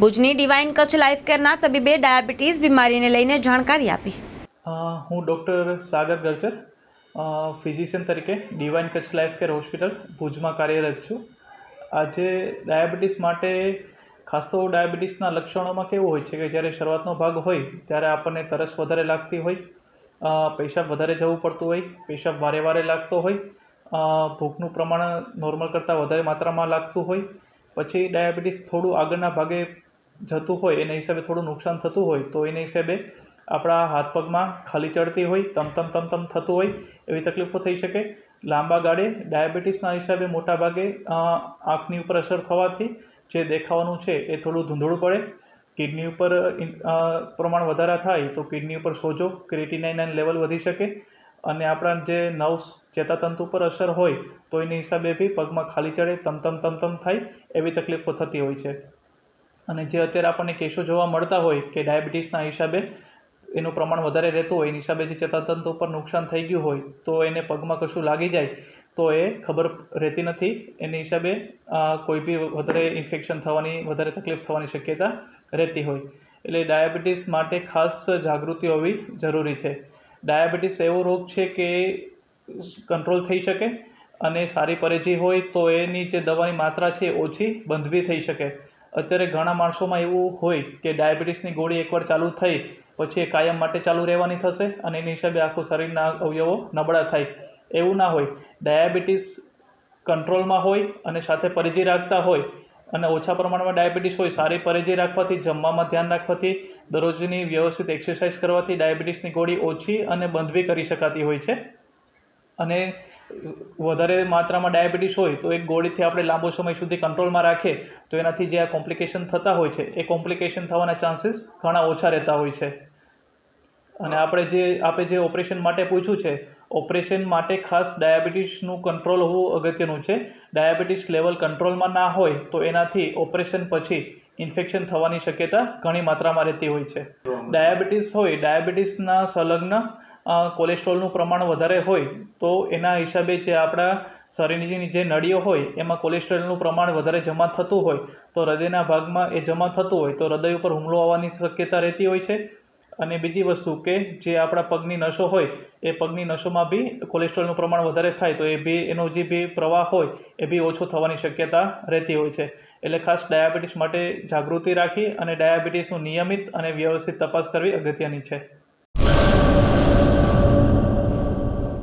ભુજની divine Kutch life કેરના તબીબે ડાયાબિટીસ બીમારીને લઈને જાણકારી આપી. હું ડૉક્ટર સાગર ગર્જર ફિઝિશિયન તરીકે divine Kutch life care hospital ભુજમાં કાર્યરત છું. આજે ડાયાબિટીસ માટે, ખાસ તો ડાયાબિટીસના લક્ષણોમાં કેવું હોય છે કે જ્યારે શરૂઆતનો ભાગ હોય, ત્યારે આપણને તરસ વધારે લાગતી હોય પેશાબ વધારે જવું પડતું હોય, પેશાબ વારે વારે લાગતો હોય ભૂખનું પ્રમાણ નોર્મલ કરતાં વધારે માત્રામાં લાગતું હોય, પછી ડાયાબિટીસ થોડું આગળના ભાગે જતું હોય, એના હિસાબે થોડું નુકસાન થતું હોય, તો એના હિસાબે આપણા હાથ પગમાં ખાલી ચડતી હોય તમતમ તમ તમ તમ થતું હોય, એવી તકલીફો થઈ શકે. લાંબા ગાળે ડાયાબિટીસના હિસાબે મોટાભાગે આંખની ઉપર અસર થવાથી જે દેખાવાનું છે એ થોડું ધૂંધળું પડે. કિડની ઉપર પ્રમાણ વધારા થાય તો કિડની ઉપર સોજો ક્રિએટિનાઇન લેવલ વધી શકે અને આપણા જે નર્વ્સ ચેતાતંતુ પર અસર હોય તો એની હિસાબે બી પગમાં ખાલી ચડે તમતમ તમતમ તમ તમ થાય એવી તકલીફો થતી હોય છે. અને જે અત્યારે આપણને કેસો જોવા મળતા હોય કે ડાયાબિટીસના હિસાબે એનું પ્રમાણ વધારે રહેતું હોય, એની હિસાબે જે ચેતાતંતુ ઉપર નુકસાન થઈ ગયું હોય, તો એને પગમાં કશું લાગી જાય, તો એ ખબર રહેતી નથી. એની હિસાબે કોઈ બી વધારે ઇન્ફેક્શન થવાની, વધારે તકલીફ થવાની શક્યતા રહેતી હોય. એટલે ડાયાબિટીસ માટે ખાસ જાગૃતિ હોવી જરૂરી છે. ડાયાબિટીસ એવો રોગ છે કે કંટ્રોલ થઈ શકે અને સારી પરેજી હોય તો એની જે દવાની માત્રા છે ઓછી બંધ બી થઈ શકે. અત્યારે ઘણા માણસોમાં એવું હોય કે ડાયાબિટીસની ગોળી એકવાર ચાલુ થઈ, પછી એ કાયમ માટે ચાલુ રહેવાની થશે અને એની હિસાબે આખું શરીરના અવયવો નબળા થાય. એવું ના હોય. ડાયાબિટીસ કંટ્રોલમાં હોય અને સાથે પરેજી રાખતા હોય અને ઓછા પ્રમાણમાં ડાયાબિટીસ હોય, સારી પરેજી રાખવાથી, જમવામાં ધ્યાન રાખવાથી, દરરોજની વ્યવસ્થિત એક્સરસાઇઝ કરવાથી ડાયાબિટીસની ગોળી ઓછી અને બંધ બી કરી શકાતી હોય છે. અને વધારે માત્રામાં ડાયાબિટીસ હોય તો એક ગોળીથી આપણે લાંબો સમય સુધી કંટ્રોલમાં રાખીએ તો એનાથી જે આ કોમ્પ્લિકેશન થતા હોય છે, એ કોમ્પ્લિકેશન થવાના ચાન્સીસ ઘણા ઓછા રહેતા હોય છે. અને આપણે જે આપણે જે ઓપરેશન માટે પૂછ્યું છે, ઓપરેશન માટે ખાસ ડાયાબિટીસનું કંટ્રોલ હોવું અગત્યનું છે. ડાયાબિટીસ લેવલ કંટ્રોલમાં ના હોય તો એનાથી ઓપરેશન પછી ઇન્ફેક્શન થવાની શક્યતા ઘણી માત્રામાં રહેતી હોય છે. ડાયાબિટીસ હોય, ડાયાબિટીસના સંલગ્ન કોલેસ્ટ્રોલનું પ્રમાણ વધારે હોય, તો એના હિસાબે જે આપણા શરીરની જે નળીઓ હોય, એમાં કોલેસ્ટ્રોલનું પ્રમાણ વધારે જમા થતું હોય, તો હૃદયના ભાગમાં એ જમા થતું હોય, તો હૃદય ઉપર હુમલો આવવાની શક્યતા રહેતી હોય છે. અને બીજી વસ્તુ કે જે આપણા પગની નસો હોય, એ પગની નસોમાં બી કોલેસ્ટ્રોલનું પ્રમાણ વધારે થાય, તો એ બી, એનો જે બી પ્રવાહ હોય, એ બી ઓછો થવાની શક્યતા રહેતી હોય છે. એટલે ખાસ ડાયાબિટીસ માટે જાગૃતિ રાખી અને ડાયાબિટીસનું નિયમિત અને વ્યવસ્થિત તપાસ કરવી અગત્યની છે.